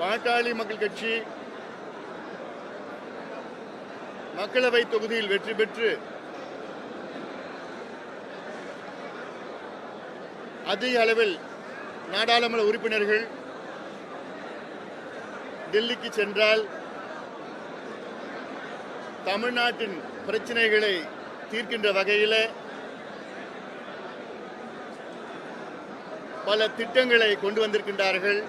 பாட்டாளி மக்கள் கட்சி மக்களவை தொகுதியில் வெற்றி பெற்று அதிக அளவில் நாடாளுமன்ற உறுப்பினர்கள் டெல்லிக்கு சென்றால் தமிழ்நாட்டின் பிரச்சனைகளை தீர்க்கின்ற வகையில் பல திட்டங்களை கொண்டு வந்திருக்கின்றார்கள்.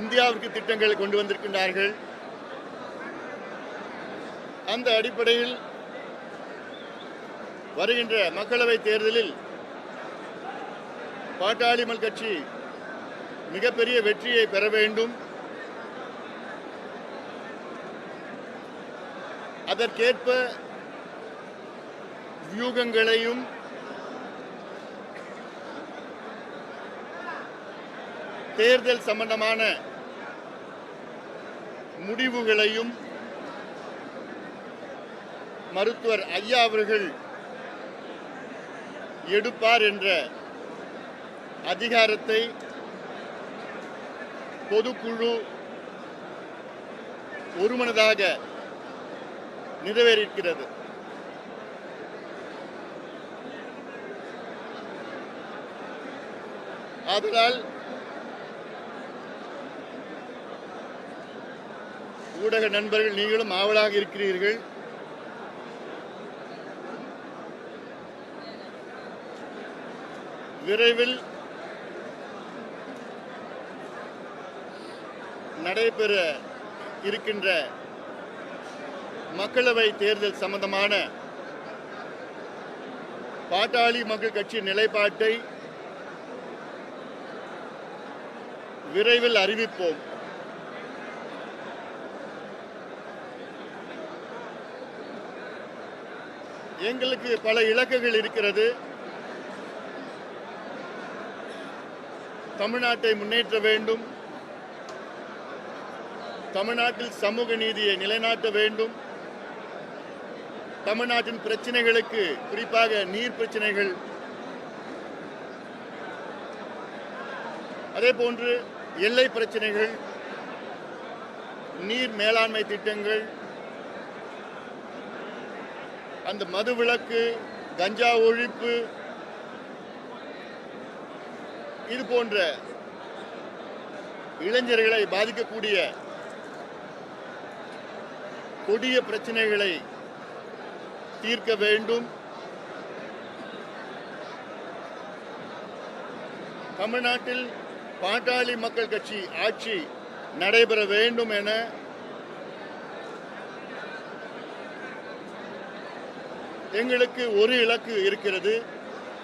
இந்தியாவிற்கு திட்டங்களை கொண்டு வந்திருக்கின்றார்கள். அந்த அடிப்படையில் வருகின்ற மக்களவை தேர்தலில் பாட்டாளிமல் கட்சி மிகப்பெரிய வெற்றியை பெற வேண்டும். அதற்கேற்ப வியூகங்களையும் தேர்தல் சம்பந்தமான முடிவுகளையும் மருத்துவர் ஐயா அவர்கள் எடுப்பார் என்ற அதிகாரத்தை பொதுக்குழு ஒருமனதாக நிறைவேறியிருக்கிறது. அதனால் ஊடக நண்பர்கள் நீங்களும் ஆவலாக இருக்கிறீர்கள். விரைவில் நடைபெற இருக்கின்ற மக்களவை தேர்தல் சம்பந்தமான பாட்டாளி மக்கள் கட்சி நிலைப்பாட்டை விரைவில் அறிவிப்போம். எங்களுக்கு பல இலக்குகள் இருக்கிறது. தமிழ்நாட்டை முன்னேற்ற வேண்டும். தமிழ்நாட்டில் சமூக நீதியை நிலைநாட்ட வேண்டும். தமிழ்நாட்டின் பிரச்சனைகளுக்கு குறிப்பாக நீர் பிரச்சனைகள். அதே போன்று எல்லை பிரச்சனைகள் நீர் மேலாண்மை திட்டங்கள் அந்த மது விலக்கு கஞ்சா ஒழிப்பு இது போன்ற இளைஞர்களை பாதிக்கக்கூடிய கொடிய பிரச்சனைகளை தீர்க்க வேண்டும். தமிழ்நாட்டில் பாட்டாளி மக்கள் கட்சி ஆட்சி நடைபெற வேண்டும் என எங்களுக்கு ஒரு இலக்கு இருக்கிறது.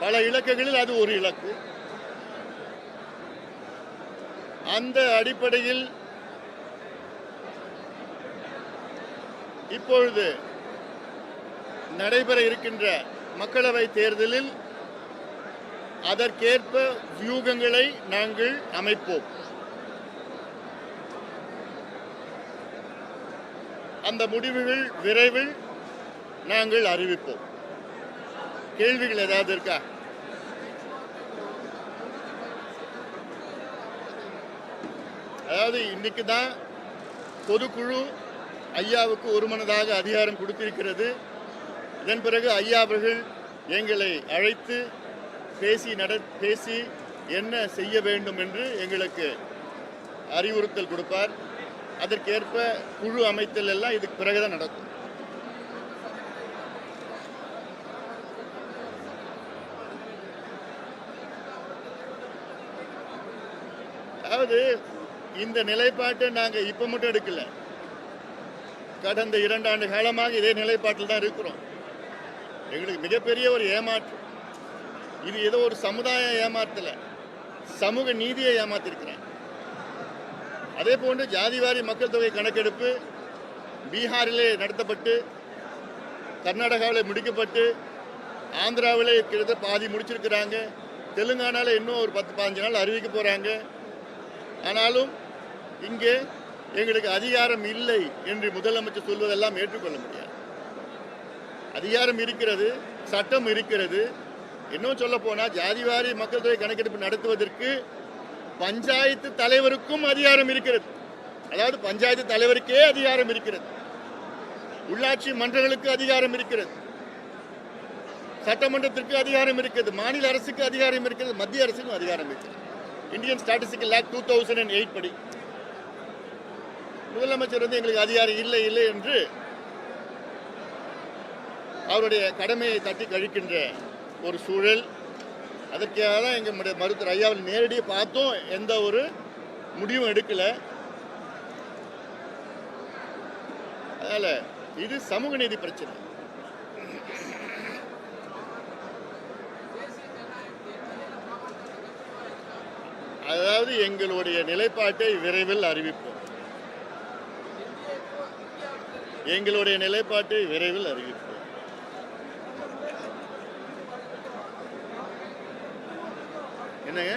பல இலக்குகளில் அது ஒரு இலக்கு. அந்த அடிப்படையில் இப்பொழுது நடைபெற இருக்கின்ற மக்களவை தேர்தலில் அதற்கேற்ப வியூகங்களை நாங்கள் அமைப்போம். அந்த முடிவுகள் விரைவில் நாங்கள் அறிவிப்போம். கேள்விகள் ஏதாவது இருக்கா? அதாவது இன்னைக்கு தான் பொதுக்குழு ஐயாவுக்கு ஒருமனதாக அதிகாரம் கொடுத்திருக்கிறது. இதன் பிறகு ஐயா அவர்கள் எங்களை அழைத்து பேசி நட பேசி என்ன செய்ய வேண்டும் என்று எங்களுக்கு அறிவுறுத்தல் கொடுப்பார். அதற்கேற்ப குழு அமைத்தல் எல்லாம் இதுக்கு பிறகுதான் நடக்கும். அதாவது இந்த நிலைப்பாட்டை நாங்கள் இப்போ மட்டும் எடுக்கல. கடந்த இரண்டாண்டு காலமாக இதே நிலைப்பாட்டில் தான் இருக்கிறோம். எங்களுக்கு மிகப்பெரிய ஒரு ஏமாற்றம் இது ஏதோ ஒரு சமுதாய ஏமாற்றல சமூக நீதியை ஏமாத்திருக்கிறாங்க அதே போன்று ஜாதிவாரி மக்கள் தொகை கணக்கெடுப்பு பீகாரிலே நடத்தப்பட்டு கர்நாடகாவில் முடிக்கப்பட்டு ஆந்திராவிலே கிட்டத்தட்ட பாதி முடிச்சிருக்கிறாங்க. தெலுங்கானாவில் இன்னும் ஒரு பத்து பதினஞ்சு நாள் அறிவிக்க போகிறாங்க ஆனாலும் இங்கே எங்களுக்கு அதிகாரம் இல்லை என்று முதலமைச்சர் சொல்வதெல்லாம் ஏற்றுக்கொள்ள முடியாது. அதிகாரம் இருக்கிறது சட்டம் இருக்கிறது. இன்னும் சொல்ல போனால் ஜாதிவாரி மக்கள் தொகை கணக்கெடுப்பு நடத்துவதற்கு பஞ்சாயத்து தலைவருக்கும் அதிகாரம் இருக்கிறது. அதாவது பஞ்சாயத்து தலைவருக்கே அதிகாரம் இருக்கிறது. உள்ளாட்சி மன்றங்களுக்கு அதிகாரம் இருக்கிறது. சட்டமன்றத்திற்கு அதிகாரம் இருக்கிறது. மாநில அரசுக்கு அதிகாரம் இருக்கிறது. மத்திய அரசுக்கும் அதிகாரம் இருக்கிறது. Indian Statistical Act two thousand and eight படி. முதலமைச்சர் வந்து எங்களுக்கு அதிகாரம் இல்லை இல்லை என்று அவருடைய கடமையை தட்டி கழிக்கின்ற ஒரு சூழல். அதற்காக தான் எங்களுடைய மருத்துவர் ஐயாவில் நேரடியாக பார்த்தோம். எந்த ஒரு முடிவும் எடுக்கல. அதனால் இது சமூக நீதி பிரச்சனை. அதாவது எங்களுடைய நிலைப்பாட்டை விரைவில் அறிவிப்போம். எங்களுடைய நிலைப்பாட்டை விரைவில் அறிவிப்போம். என்னங்க?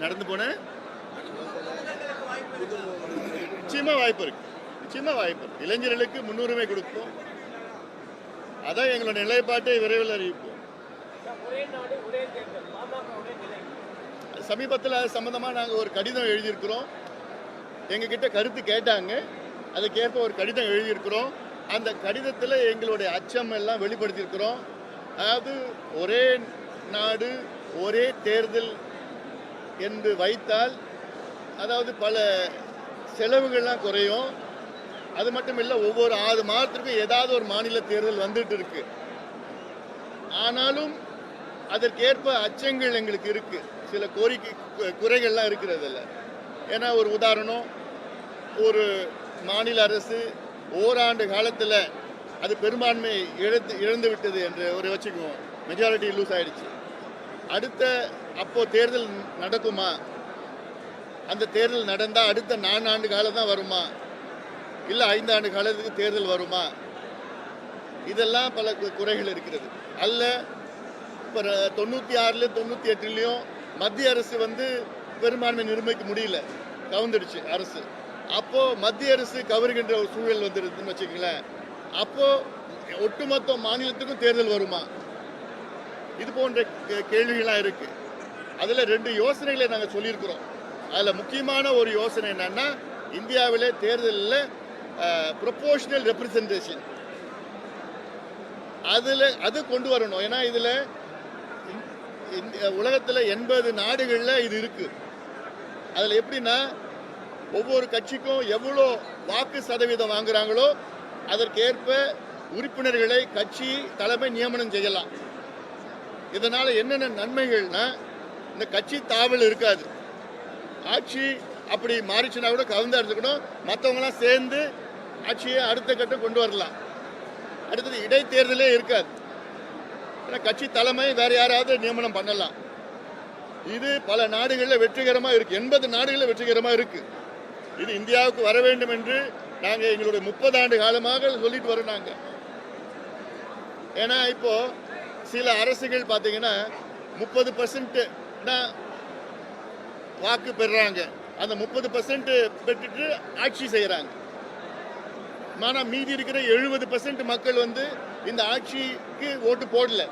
நடந்து போன? நிச்சயமா வாய்ப்பு இருக்கு. நிச்சயமா வாய்ப்பு இருக்கு. இளைஞர்களுக்கு முன்னுரிமை கொடுப்போம். அதான் எங்களோட நிலைப்பாட்டை விரைவில் அறிவிப்போம். சமீபத்தில் அது சம்மந்தமாக நாங்கள் ஒரு கடிதம் எழுதியிருக்கிறோம். எங்ககிட்ட கருத்து கேட்டாங்க. அதுக்கேற்ப ஒரு கடிதம் எழுதியிருக்கிறோம். அந்த கடிதத்தில் எங்களுடைய அச்சம் எல்லாம் வெளிப்படுத்தியிருக்கிறோம். அதாவது ஒரே நாடு ஒரே தேர்தல் என்று வைத்தால் அதாவது பல செலவுகள்லாம் குறையும். அது மட்டும் இல்லை ஒவ்வொரு ஆறு மாதத்திற்கும் ஏதாவது ஒரு மாநில தேர்தல் வந்துட்டு இருக்கு. ஆனாலும் அதற்கேற்ப அச்சங்கள் எங்களுக்கு இருக்கு. சில கோரிக்கை குறைகள்லாம் இருக்கிறது இல்லை ஏன்னா ஒரு உதாரணம் ஒரு மாநில அரசு ஓராண்டு காலத்தில் அது பெரும்பான்மை இழந்து இழந்து விட்டது என்று ஒரு வச்சுக்குவோம். மெஜாரிட்டி லூஸ் ஆயிடுச்சு. அடுத்த அப்போ தேர்தல் நடக்குமா? அந்த தேர்தல் நடந்தால் அடுத்த நான்கு ஆண்டு காலம் தான் வருமா? இல்லை ஐந்து ஆண்டு காலத்துக்கு தேர்தல் வருமா? இதெல்லாம் பல குறைகள் இருக்கிறது. அல்ல இப்போ தொண்ணூற்றி ஆறுலேயும் தொண்ணூற்றி எட்டுலேயும் மத்திய அரசு வந்து பெரும்பான்மை நிர்ணயிக்க முடியல. கவுந்துடுச்சு அரசு. அப்போ மத்திய அரசு கவருகின்ற ஒரு சூழல் வந்துருதுன்னு வச்சுக்கங்களேன். அப்போ ஒட்டுமொத்த மாநிலத்துக்கும் தேர்தல் வருமா? இது போன்ற கே- இருக்குது இருக்கு. அதுல ரெண்டு யோசனைகளை நாங்க சொல்லியிருக்கிறோம். அதுல முக்கியமான ஒரு யோசனை என்னன்னா இந்தியாவிலே தேர்தலில் ப்ரொபோஷனல் ரெப்ரசன்டேஷன் அதுல அது கொண்டு வரணும். ஏன்னா இதுல உலகத்தில் எண்பது நாடுகளில் இது இருக்குது அதில் எப்படின்னா ஒவ்வொரு கட்சிக்கும் எவ்வளோ வாக்கு சதவீதம் வாங்குறாங்களோ அதற்கேற்ப உறுப்பினர்களை கட்சி தலைமை நியமனம் செய்யலாம். இதனால் என்னென்ன நன்மைகள்னா இந்த கட்சி தாவல் இருக்காது. ஆட்சி அப்படி மாறிச்சுன்னா கூட கவுந்தா எடுத்துக்கணும் மற்றவங்களாம் சேர்ந்து ஆட்சியை அடுத்த கட்டம் கொண்டு வரலாம். அடுத்தது இடைத்தேர்தலே இருக்காது. ஏன்னா கட்சி தலைமை வேற யாராவது நியமனம் பண்ணலாம். இது பல நாடுகளில் வெற்றிகரமாக இருக்கு. எண்பது நாடுகளில் வெற்றிகரமாக இருக்கு. இது இந்தியாவுக்கு வர வேண்டும் என்று நாங்கள் எங்களுடைய முப்பது ஆண்டு காலமாக சொல்லிட்டு வரோம் நாங்கள் ஏன்னா இப்போ சில அரசுகள் பார்த்தீங்கன்னா முப்பது பர்சன்ட் வாக்கு பெறுறாங்க அந்த முப்பது பர்சன்ட் பெற்றுட்டு ஆட்சி செய்கிறாங்க ஆனால் மீதி இருக்கிற எழுபது பர்சன்ட் மக்கள் வந்து இந்த ஆட்சிக்கு ஓட்டு போடல.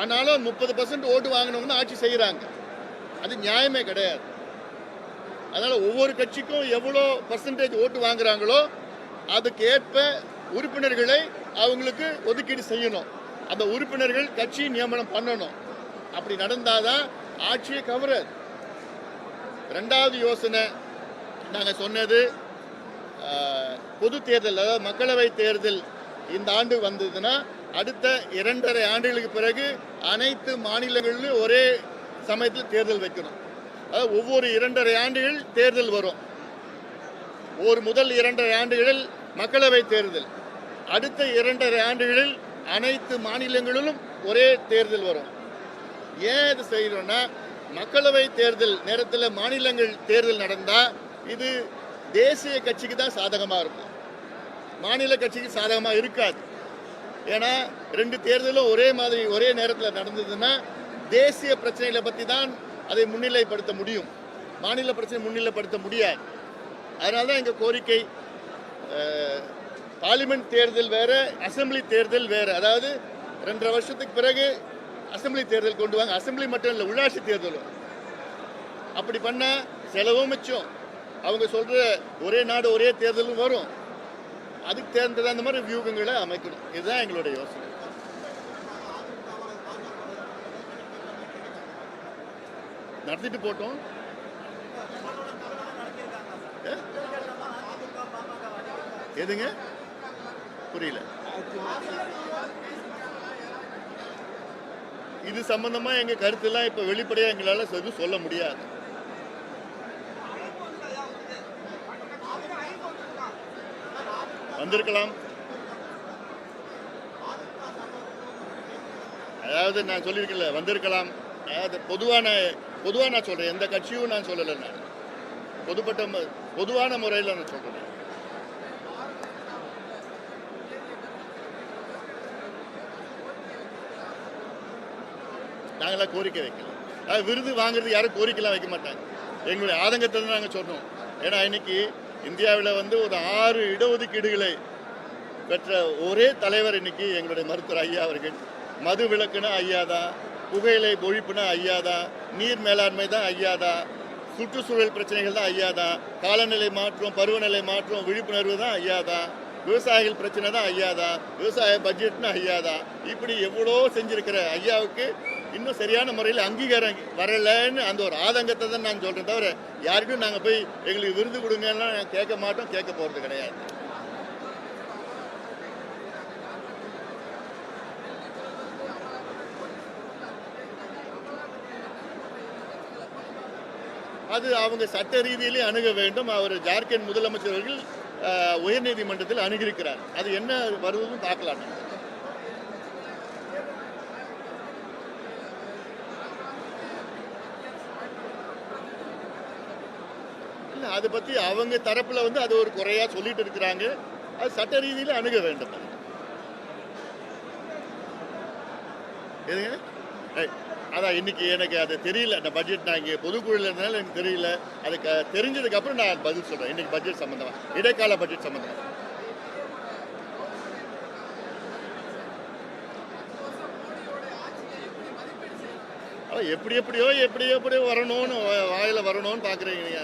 ஆனாலும் முப்பது பர்சன்ட் ஓட்டு வாங்கினவங்க ஆட்சி செய்கிறாங்க அது நியாயமே கிடையாது. அதனால் ஒவ்வொரு கட்சிக்கும் எவ்வளோ பர்சன்டேஜ் ஓட்டு வாங்குறாங்களோ அதுக்கு ஏற்ப உறுப்பினர்களை அவங்களுக்கு ஒதுக்கீடு செய்யணும். அந்த உறுப்பினர்கள் கட்சி நியமனம் பண்ணணும். அப்படி நடந்தாதான் ஆட்சியை கவராது ரெண்டாவது யோசனை நாங்கள் சொன்னது பொது தேர்தல் அதாவது மக்களவை தேர்தல் இந்த ஆண்டு வந்ததுன்னா அடுத்த இரண்டரை ஆண்டுகளுக்கு பிறகு அனைத்து மாநிலங்களிலும் ஒரே சமயத்தில் தேர்தல் வைக்கணும். அதாவது ஒவ்வொரு இரண்டரை ஆண்டுகள் தேர்தல் வரும். ஒரு முதல் இரண்டரை ஆண்டுகளில் மக்களவை தேர்தல். அடுத்த இரண்டரை ஆண்டுகளில் அனைத்து மாநிலங்களிலும் ஒரே தேர்தல் வரும். ஏன் இது செய்கிறோம்னா மக்களவை தேர்தல் நேரத்தில் மாநிலங்கள் தேர்தல் நடந்தால் இது தேசிய கட்சிக்கு தான் சாதகமாக இருக்கும். மாநில கட்சிக்கு சாதகமாக இருக்காது. ஏன்னா ரெண்டு தேர்தலும் ஒரே மாதிரி ஒரே நேரத்தில் நடந்ததுன்னா தேசிய பிரச்சனைகளை பற்றி தான் அதை முன்னிலைப்படுத்த முடியும். மாநில பிரச்சனை முன்னிலைப்படுத்த முடியாது. அதனால தான் எங்கள் கோரிக்கை பார்லிமெண்ட் தேர்தல் வேறு அசம்பிளி தேர்தல் வேறு. அதாவது ரெண்டரை வருஷத்துக்கு பிறகு அசெம்பிளி தேர்தல் கொண்டு வாங்க. அசெம்பிளி மட்டும் இல்லை உள்ளாட்சி தேர்தலும். அப்படி பண்ணால் செலவும் மிச்சம். அவங்க சொல்ற ஒரே நாடு ஒரே தேர்தலும் வரும். அதுக்கு தேர்ந்தது அந்த மாதிரி வியூகங்களை அமைக்கணும். இதுதான் எங்களுடைய யோசனை. நடத்திட்டு போட்டோம். எதுங்க? புரியல. இது சம்பந்தமா எங்க கருத்தெல்லாம் இப்ப வெளிப்படையா எங்களால எதுவும் சொல்ல முடியாது. வந்திருக்கலாம். அதாவது நான் சொல்லியிருக்கல வந்திருக்கலாம். அதாவது பொதுவான பொதுவாக நான் சொல்கிறேன் எந்த கட்சியும் நான் சொல்லலை நான். பொதுப்பட்ட ம- பொதுவான முறையில் நான் சொல்கிறேன் நாங்களாம் கோரிக்கை வைக்கல. அதாவது விருது வாங்குறது யாரும் கோரிக்கைலாம் வைக்க மாட்டாங்க. எங்களுடைய ஆதங்கத்தை தான் நாங்கள் சொன்னோம். ஏன்னா இன்னைக்கு இந்தியாவில் வந்து ஒரு ஆறு இடஒதுக்கீடுகளை பெற்ற ஒரே தலைவர் இன்னைக்கு எங்களுடைய மருத்துவர் ஐயா அவர்கள். மது விளக்குனா ஐயா தான் புகையிலை ஒழிப்புனா ஐயா தான் நீர் மேலாண்மை தான் ஐயா தான் சுற்றுச்சூழல் பிரச்சனைகள் தான் ஐயா தான் காலநிலை மாற்றம் பருவநிலை மாற்றம் விழிப்புணர்வு தான் ஐயா தான் விவசாயிகள் பிரச்சனை தான் ஐயா தான் விவசாய பட்ஜெட்னு ஐயா தான். இப்படி எவ்வளோ செஞ்சிருக்கிற ஐயாவுக்கு இன்னும் சரியான முறையில் அங்கீகாரம் வரலைன்னு அந்த ஒரு ஆதங்கத்தை தான் நான் சொல்கிறேன் தவிர யாருக்கும் நாங்கள் போய் எங்களுக்கு விருது கொடுங்கன்னா கேட்க மாட்டோம் கேட்க போகிறது கிடையாது. அது அவங்க சட்ட ரீதியிலே அணுக வேண்டும். அவர் ஜார்க்கண்ட் முதலமைச்சர் அவர்கள் உயர்நீதிமன்றத்தில் அணுகியிருக்கிறார். அது என்ன வருவதும் பார்க்கலாம். அதை பற்றி அவங்க தரப்பில் வந்து அது ஒரு குறையாக சொல்லிட்டு இருக்கிறாங்க. அது சட்ட ரீதியில் அணுக வேண்டும். எதுங்க? அதான் இன்னைக்கு எனக்கு அது தெரியல. அந்த பட்ஜெட் நான் இங்கே பொதுக்குழுல இருந்தாலும் எனக்கு தெரியல. அதுக்கு க தெரிஞ்சதுக்கப்புறம் நான் பதில் சொல்கிறேன் இன்னைக்கு பட்ஜெட் சம்மந்தமாக இடைக்கால பட்ஜெட் சம்மந்தமாக எப்படி எப்படியோ எப்படி எப்படியோ வரணும்னு வாயில் வாயில வரணும்னு பாக்குறீங்க